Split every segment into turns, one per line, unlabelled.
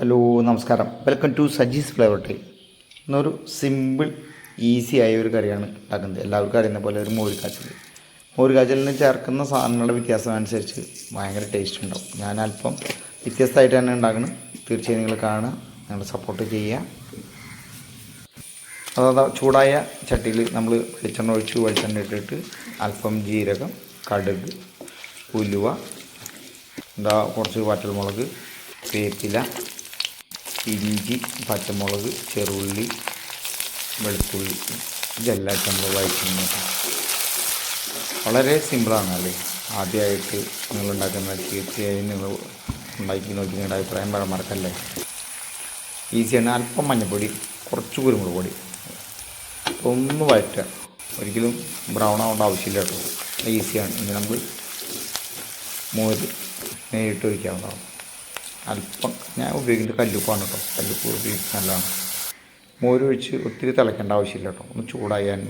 Hello നമസ്കാരം. Welcome to Saji's flavour time ഇന്നൊരു simple easy ആയ ഒരു കറിയാണ് ഉണ്ടാക്കുന്നത്. എല്ലാവർക്കും അറിയുന്ന പോലെ ഒരു മോര് കാച്ചൽ മോര് കാച്ചലിന് ചേർക്കുന്ന സാധനങ്ങളുടെ വ്യത്യാസം അനുസരിച്ച് ഭയങ്കര ടേസ്റ്റ് ഉണ്ടാവും. ഞാൻ അല്പം വ്യത്യസ്തമായിട്ട് തന്നെ ഉണ്ടാക്കണം. തീർച്ചയായും നിങ്ങൾ കാണുക നിങ്ങൾ സപ്പോർട്ട് ചെയ്യുക. അതാ ചൂടായ ചട്ടിയിൽ നമ്മൾ വെളിച്ചെണ്ണ ഒഴിച്ച് വെളിച്ചെണ്ണ ഇട്ടിട്ട് അല്പം ജീരകം കടുക് ഉലുവ എന്താ കുറച്ച് വറ്റൽമുളക് വേപ്പില ഇഞ്ചി പച്ചമുളക് ചെറുള്ളി വെളുത്തുള്ളി ഇതെല്ലാം നമ്മൾ വഴറ്റുന്നു വളരെ സിമ്പിളാണ് അല്ലേ? ആദ്യമായിട്ട് നിങ്ങൾ ഉണ്ടാക്കുന്ന തീർച്ചയായും നിങ്ങൾ ഉണ്ടാക്കി നോക്കി നിങ്ങളുടെ അഭിപ്രായം പറയാൻ മറക്കല്ലേ? ഈസിയാണ് അല്പം മഞ്ഞൾപ്പൊടി കുറച്ച് കുരുമുളക് പൊടി. ഒന്ന് വഴറ്റുക. ഒരിക്കലും ബ്രൗൺ ആവേണ്ട ആവശ്യമില്ല കേട്ടോ. ഈസിയാണ്. ഇനി നമ്മൾ മോര് നേരിട്ട് ഒഴിക്കാവുന്നതാണ്. അല്പം. ഞാൻ ഉപയോഗിക്കുന്നത് കല്ലുപ്പാണ് കേട്ടോ കല്ലുപ്പ് ഉപയോഗിക്കുന്നത് നല്ലതാണ്. മോര് ഒഴിച്ച് ഒത്തിരി തിളയ്ക്കേണ്ട ആവശ്യമില്ല കേട്ടോ ഒന്ന് ചൂടായാൽ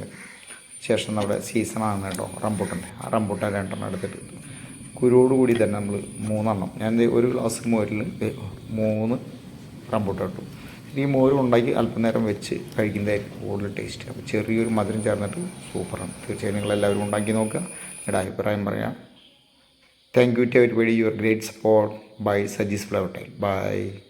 ശേഷം നമ്മുടെ സീസണാണ് കേട്ടോ റംബൂട്ടന്റെ ആ റംബൂട്ടാൻ രണ്ടെണ്ണം എടുത്തിട്ട്. കുരുവോടുകൂടി തന്നെ നമ്മൾ മൂന്നെണ്ണം. ഞാൻ ഒരു ഗ്ലാസ് മോരിൽ മൂന്ന് റംബൂട്ടൻ ഇട്ടു. ഈ മോര് ഉണ്ടാക്കി അല്പനേരം വെച്ച് കഴിക്കുന്നതായിരിക്കും കൂടുതൽ ടേസ്റ്റ് അപ്പോൾ ചെറിയൊരു മധുരം ചേർന്നിട്ട് സൂപ്പറാണ്. തീർച്ചയായും നിങ്ങളെല്ലാവരും ഉണ്ടാക്കി നോക്കുക. നിങ്ങളുടെ അഭിപ്രായം പറയാം. Thank you to everybody, your great support by Sajis Flower. Bye.